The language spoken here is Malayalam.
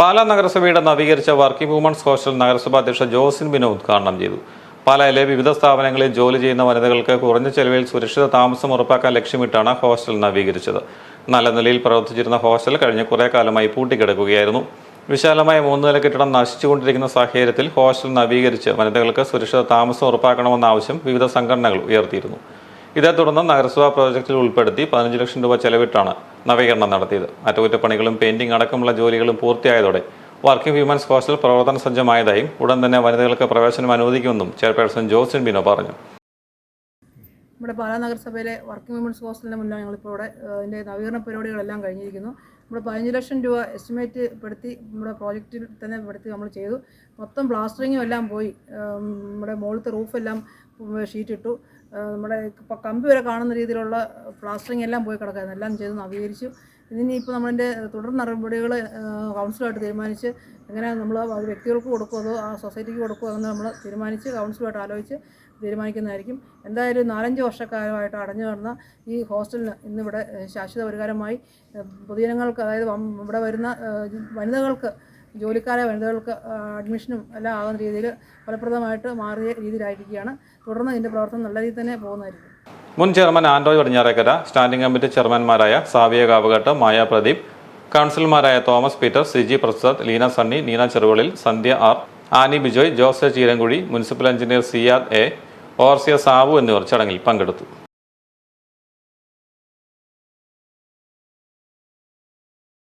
പാലാ നഗരസഭയുടെ നവീകരിച്ച വർക്കിംഗ് വുമൺസ് ഹോസ്റ്റൽ നഗരസഭാ അധ്യക്ഷ ജോസിൻ ബിനോ ഉദ്ഘാടനം ചെയ്തു. പാലയിലെ വിവിധ സ്ഥാപനങ്ങളിൽ ജോലി ചെയ്യുന്ന വനിതകൾക്ക് കുറഞ്ഞ ചെലവിൽ സുരക്ഷിത താമസം ഉറപ്പാക്കാൻ ലക്ഷ്യമിട്ടാണ് ഹോസ്റ്റൽ നവീകരിച്ചത്. നല്ല നിലയിൽ പ്രവർത്തിച്ചിരുന്ന ഹോസ്റ്റൽ കഴിഞ്ഞ കുറേ കാലമായി പൂട്ടിക്കിടക്കുകയായിരുന്നു. വിശാലമായ മൂന്ന് നില കെട്ടിടം നശിച്ചുകൊണ്ടിരിക്കുന്ന സാഹചര്യത്തിൽ ഹോസ്റ്റൽ നവീകരിച്ച് വനിതകൾക്ക് സുരക്ഷിത താമസം ഉറപ്പാക്കണമെന്ന ആവശ്യം വിവിധ സംഘടനകൾ ഉയർത്തിയിരുന്നു. ഇതേ തുടർന്ന് നഗരസഭാ പ്രോജക്റ്റിൽ ഉൾപ്പെടുത്തി പതിനഞ്ച് ലക്ഷം രൂപ ചെലവിട്ടാണ് നവീകരണം നടത്തിയത്. അറ്റകുറ്റപ്പണികളും പെയിന്റിംഗ് അടക്കമുള്ള ജോലികളും പൂർത്തിയായതോടെ വർക്കിംഗ് വിമൻസ് ഹോസ്റ്റൽ പ്രവർത്തന സജ്ജമായതായും ഉടൻ തന്നെ വനിതകൾക്ക് പ്രവേശനം അനുവദിക്കുമെന്നും ചെയർപേഴ്സൺ ജോസിൻ ബിനോ പറഞ്ഞു. നമ്മുടെ പാലാ നഗരസഭയിലെ വർക്കിംഗ് വിമൻസ് ഹോസ്റ്റലിന് മുന്നിൽ ഞങ്ങളിപ്പോൾ ഇവിടെ അതിന്റെ നവീകരണ പരിപാടികളെല്ലാം കഴിഞ്ഞിരിക്കുന്നു. നമ്മുടെ പതിനഞ്ച് ലക്ഷം രൂപ എസ്റ്റിമേറ്റ് പെടുത്തി നമ്മുടെ പ്രോജക്റ്റിൽ തന്നെ പെടുത്തി നമ്മൾ ചെയ്തു. മൊത്തം പ്ലാസ്റ്ററിങ്ങും എല്ലാം പോയി. നമ്മുടെ മുകളിലത്തെ റൂഫെല്ലാം ഷീറ്റ് ഇട്ടു. നമ്മുടെ ഇപ്പോൾ കമ്പി വരെ കാണുന്ന രീതിയിലുള്ള പ്ലാസ്റ്ററിങ് എല്ലാം പോയി കിടക്കായിരുന്നു. എല്ലാം ചെയ്ത് നവീകരിച്ചു. ഇതിനി ഇപ്പോൾ നമ്മളതിന്റെ തുടർ നടപടികൾ കൗൺസിലുമായിട്ട് തീരുമാനിച്ച് എങ്ങനെ നമ്മൾ അത് വ്യക്തികൾക്ക് കൊടുക്കുമോ അതോ ആ സൊസൈറ്റിക്ക് കൊടുക്കുമോ എന്ന് നമ്മൾ തീരുമാനിച്ച് കൗൺസിലുമായിട്ട് ആലോചിച്ച് തീരുമാനിക്കുന്നതായിരിക്കും. എന്തായാലും നാലഞ്ച് വർഷക്കാലമായിട്ട് അടഞ്ഞു കിടന്ന ഈ ഹോസ്റ്റലിന് ഇന്നിവിടെ ശാശ്വത പരിഹാരമായി. ഏഹ്, പൊതുജനങ്ങൾക്ക് അതായത് ഇവിടെ വരുന്ന വനിതകൾക്ക് ജോലിക്കാരെ വനിതകൾക്ക് അഡ്മിഷനും എല്ലാം ആകുന്ന രീതിയിൽ ഫലപ്രദമായിട്ട് മാറിയ രീതിയിലായിരിക്കുകയാണ്. തുടർന്ന് ഇതിന്റെ പ്രവർത്തനം നല്ല രീതിയിൽ തന്നെ പോകുന്നതായിരിക്കും. മുൻ ചെയർമാൻ ആൻഡ്രോയ് പടിഞ്ഞാറേക്കര സ്റ്റാൻഡിംഗ് കമ്മിറ്റി ചെയർമാൻമാരായ സാവിയ കാവുകട്ട് മായ പ്രദീപ് കൗൺസിലർമാരായ Thomas Peter Siji Prasad Leena Sunny Neena Cheruvalil Sandhya R Annie Bijoy Jose Cheerankuzhi municipal engineer Siyad A Orsay സാവു എന്നിവർ ചടങ്ങിൽ പങ്കെടുത്തു.